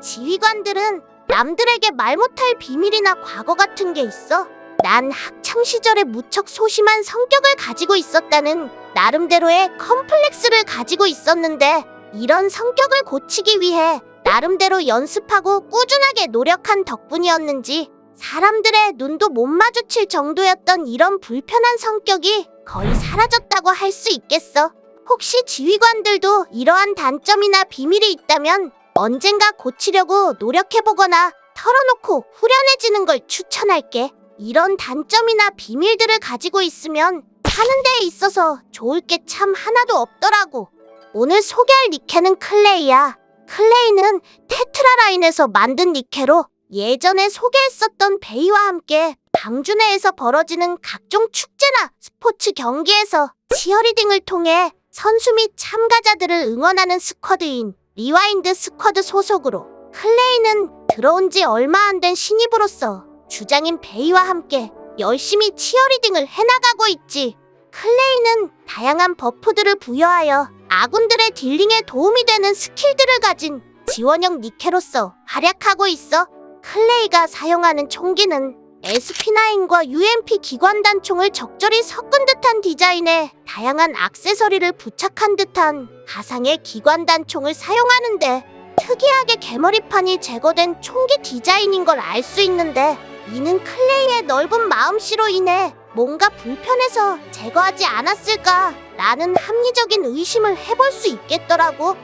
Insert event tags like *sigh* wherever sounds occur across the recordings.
지휘관들은 남들에게 말 못할 비밀이나 과거 같은 게 있어. 난 학창 시절에 무척 소심한 성격을 가지고 있었다는 나름대로의 컴플렉스를 가지고 있었는데 이런 성격을 고치기 위해 나름대로 연습하고 꾸준하게 노력한 덕분이었는지 사람들의 눈도 못 마주칠 정도였던 이런 불편한 성격이 거의 사라졌다고 할 수 있겠어. 혹시 지휘관들도 이러한 단점이나 비밀이 있다면 언젠가 고치려고 노력해보거나 털어놓고 후련해지는 걸 추천할게. 이런 단점이나 비밀들을 가지고 있으면 사는 데에 있어서 좋을 게 참 하나도 없더라고. 오늘 소개할 니케는 클레이야. 클레이는 테트라라인에서 만든 니케로 예전에 소개했었던 베이와 함께 방주내에서 벌어지는 각종 축제나 스포츠 경기에서 치어리딩을 통해 선수 및 참가자들을 응원하는 스쿼드인 리와인드 스쿼드 소속으로 클레이는 들어온 지 얼마 안 된 신입으로서 주장인 베이와 함께 열심히 치어리딩을 해나가고 있지. 클레이는 다양한 버프들을 부여하여 아군들의 딜링에 도움이 되는 스킬들을 가진 지원형 니케로서 활약하고 있어. 클레이가 사용하는 총기는 SP9과 UMP 기관단총을 적절히 섞은 듯한 디자인에 다양한 액세서리를 부착한 듯한 가상의 기관단총을 사용하는데 특이하게 개머리판이 제거된 총기 디자인인 걸 알 수 있는데 이는 클레이의 넓은 마음씨로 인해 뭔가 불편해서 제거하지 않았을까 라는 합리적인 의심을 해볼 수 있겠더라고.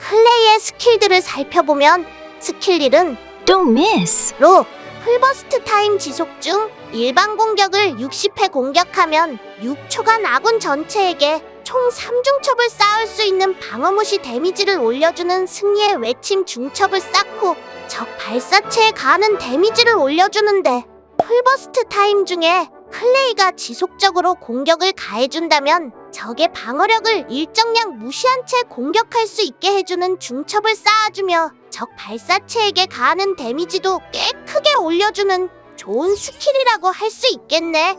클레이의 스킬들을 살펴보면 스킬 1은 Don't miss. 로 풀버스트 타임 지속 중 일반 공격을 60회 공격하면 6초간 아군 전체에게 총 3중첩을 쌓을 수 있는 방어무시 데미지를 올려주는 승리의 외침 중첩을 쌓고 적 발사체에 가는 데미지를 올려주는데 풀버스트 타임 중에 클레이가 지속적으로 공격을 가해준다면 적의 방어력을 일정량 무시한 채 공격할 수 있게 해주는 중첩을 쌓아주며 적 발사체에게 가하는 데미지도 꽤 크게 올려주는 좋은 스킬이라고 할 수 있겠네.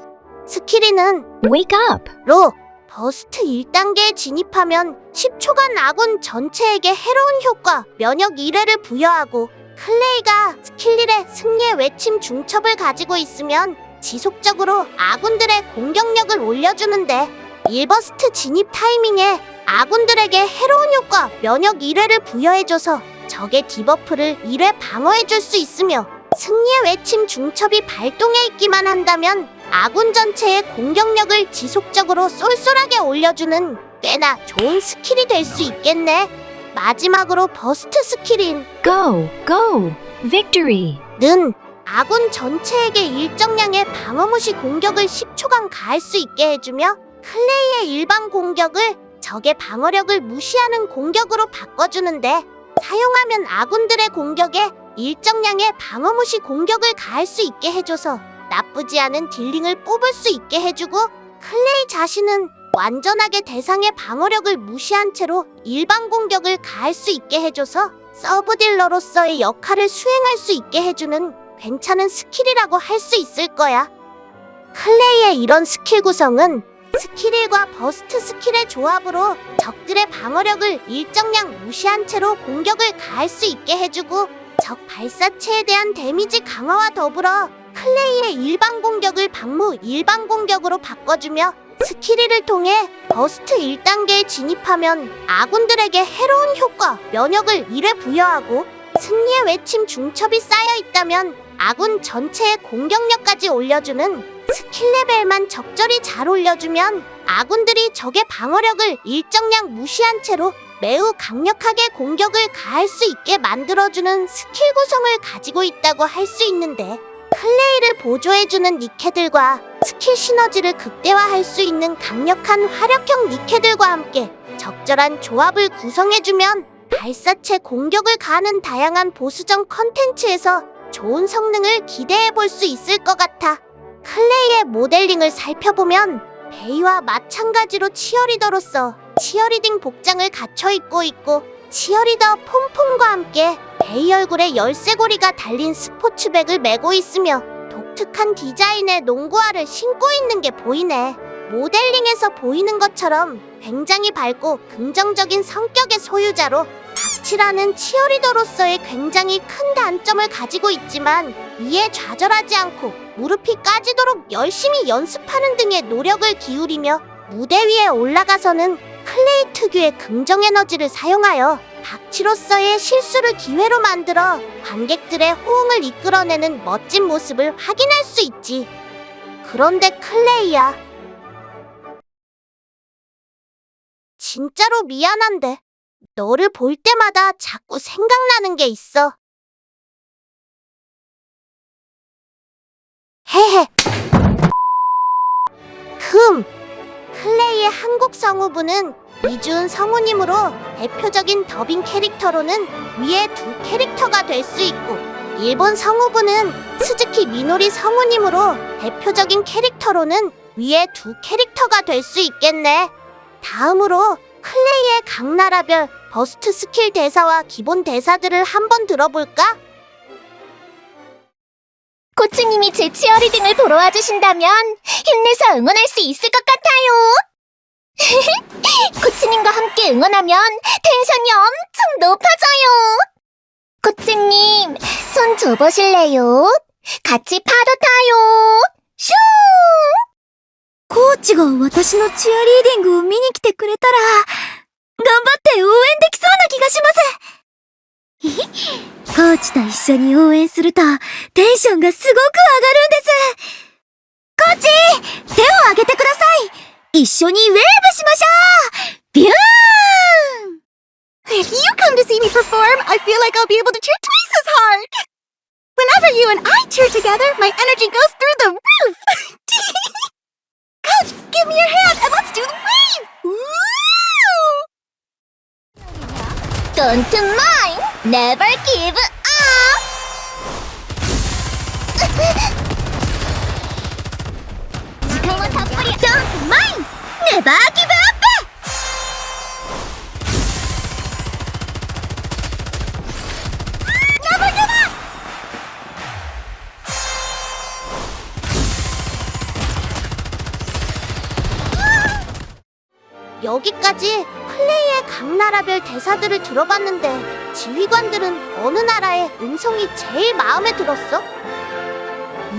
스킬이는 Wake up. 로 버스트 1단계에 진입하면 10초간 아군 전체에게 해로운 효과 면역 1회를 부여하고 클레이가 스킬 1의 승리의 외침 중첩을 가지고 있으면 지속적으로 아군들의 공격력을 올려주는데 1버스트 진입 타이밍에 아군들에게 해로운 효과 면역 1회를 부여해줘서 적의 디버프를 1회 방어해줄 수 있으며 승리의 외침 중첩이 발동해 있기만 한다면 아군 전체의 공격력을 지속적으로 쏠쏠하게 올려주는 꽤나 좋은 스킬이 될 수 있겠네. 마지막으로 버스트 스킬인 Go. Go. Victory. 는 아군 전체에게 일정량의 방어무시 공격을 10초간 가할 수 있게 해주며 클레이의 일반 공격을 적의 방어력을 무시하는 공격으로 바꿔주는데 사용하면 아군들의 공격에 일정량의 방어무시 공격을 가할 수 있게 해줘서 나쁘지 않은 딜링을 뽑을 수 있게 해주고 클레이 자신은 완전하게 대상의 방어력을 무시한 채로 일반 공격을 가할 수 있게 해줘서 서브 딜러로서의 역할을 수행할 수 있게 해주는 괜찮은 스킬이라고 할 수 있을 거야. 클레이의 이런 스킬 구성은 스킬 1과 버스트 스킬의 조합으로 적들의 방어력을 일정량 무시한 채로 공격을 가할 수 있게 해주고 적 발사체에 대한 데미지 강화와 더불어 클레이의 일반 공격을 방무 일반 공격으로 바꿔주며 스킬 1을 통해 버스트 1단계에 진입하면 아군들에게 해로운 효과 면역을 1회 부여하고 승리의 외침 중첩이 쌓여 있다면 아군 전체의 공격력까지 올려주는 스킬 레벨만 적절히 잘 올려주면 아군들이 적의 방어력을 일정량 무시한 채로 매우 강력하게 공격을 가할 수 있게 만들어주는 스킬 구성을 가지고 있다고 할 수 있는데 클레이를 보조해주는 니케들과 스킬 시너지를 극대화할 수 있는 강력한 화력형 니케들과 함께 적절한 조합을 구성해주면 발사체 공격을 가하는 다양한 보수적 컨텐츠에서 좋은 성능을 기대해 볼 수 있을 것 같아. 클레이의 모델링을 살펴보면 베이와 마찬가지로 치어리더로서 치어리딩 복장을 갖춰 입고 있고 치어리더 폼폼과 함께 베이 얼굴에 열쇠고리가 달린 스포츠백을 메고 있으며 독특한 디자인의 농구화를 신고 있는 게 보이네. 모델링에서 보이는 것처럼 굉장히 밝고 긍정적인 성격의 소유자로 박치라는 치어리더로서의 굉장히 큰 단점을 가지고 있지만 이에 좌절하지 않고 무릎이 까지도록 열심히 연습하는 등의 노력을 기울이며 무대 위에 올라가서는 클레이 특유의 긍정 에너지를 사용하여 박치로서의 실수를 기회로 만들어 관객들의 호응을 이끌어내는 멋진 모습을 확인할 수 있지. 그런데 클레이야. 진짜로 미안한데 너를 볼 때마다 자꾸 생각나는 게 있어. 헤헤. 흠. 클레이의 한국 성우분은 이준 성우님으로 대표적인 더빙 캐릭터로는 위에 두 캐릭터가 될 수 있고 일본 성우분은 스즈키 미노리 성우님으로 대표적인 캐릭터로는 위에 두 캐릭터가 될 수 있겠네. 다음으로 클레이의 각 나라별 버스트 스킬 대사와 기본 대사들을 한번 들어볼까? 코치님이 제 치어리딩을 보러 와주신다면 힘내서 응원할 수 있을 것 같아요. *laughs* 코치님과 함께 응원하면 텐션이 엄청 높아져요. 코치님, 손 줘보실래요? 같이 파도 타요. 슝! コーチが私のチアリーディングを見に来てくれたら、頑張って応援できそうな気がします。 コーチと一緒に応援すると、テンションがすごく上がるんです。コーチ手を挙げてください一緒にウェーブしましょうビューン If you come to see me perform, I feel like I'll be able to cheer twice as hard. Whenever you and I cheer together, my energy goes through the roof. Coach, give me your hand and let's do the wave. Woo! Don't mind, never give up. 시간은 다 뿌려. Don't mind. Never give up. 여기까지 클레이의 각 나라별 대사들을 들어봤는데 지휘관들은 어느 나라의 음성이 제일 마음에 들었어?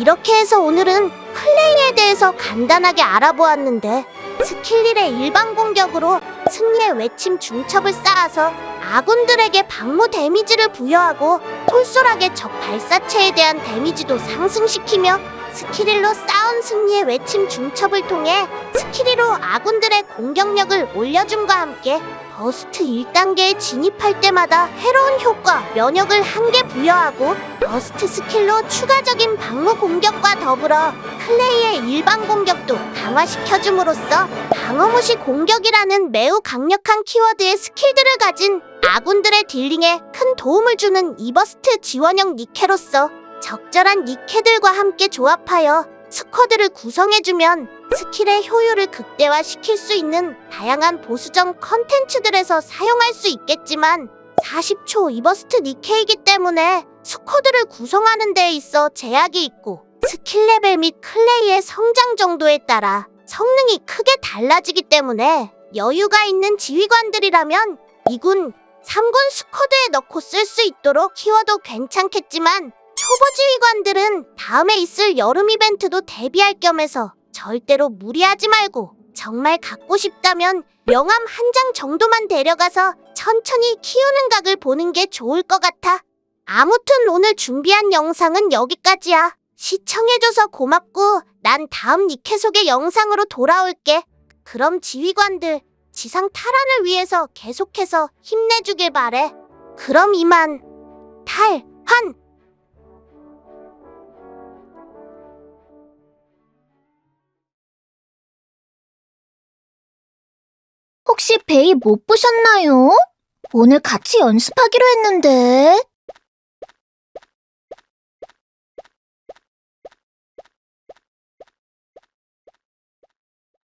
이렇게 해서 오늘은 클레이에 대해서 간단하게 알아보았는데 스킬릴의 일반 공격으로 승리의 외침 중첩을 쌓아서 아군들에게 방무 데미지를 부여하고 쏠쏠하게 적 발사체에 대한 데미지도 상승시키며 스킬일로 쌓은 승리의 외침 중첩을 통해 스킬이로 아군들의 공격력을 올려줌과 함께 버스트 1단계에 진입할 때마다 해로운 효과, 면역을 한 개 부여하고 버스트 스킬로 추가적인 방무 공격과 더불어 클레이의 일반 공격도 강화시켜줌으로써 방어무시 공격이라는 매우 강력한 키워드의 스킬들을 가진 아군들의 딜링에 큰 도움을 주는 이버스트 지원형 니케로서 적절한 니케들과 함께 조합하여 스쿼드를 구성해주면 스킬의 효율을 극대화시킬 수 있는 다양한 보수적 컨텐츠들에서 사용할 수 있겠지만 40초 이버스트 니케이기 때문에 스쿼드를 구성하는 데 있어 제약이 있고 스킬 레벨 및 클레이의 성장 정도에 따라 성능이 크게 달라지기 때문에 여유가 있는 지휘관들이라면 2군, 3군 스쿼드에 넣고 쓸 수 있도록 키워도 괜찮겠지만 초보 지휘관들은 다음에 있을 여름 이벤트도 대비할 겸해서 절대로 무리하지 말고 정말 갖고 싶다면 명함 한 장 정도만 데려가서 천천히 키우는 각을 보는 게 좋을 것 같아. 아무튼 오늘 준비한 영상은 여기까지야. 시청해줘서 고맙고 난 다음 니케 소개 영상으로 돌아올게. 그럼 지휘관들 지상 탈환을 위해서 계속해서 힘내주길 바래. 그럼 이만 탈환 혹시 베이 못 보셨나요? 오늘 같이 연습하기로 했는데.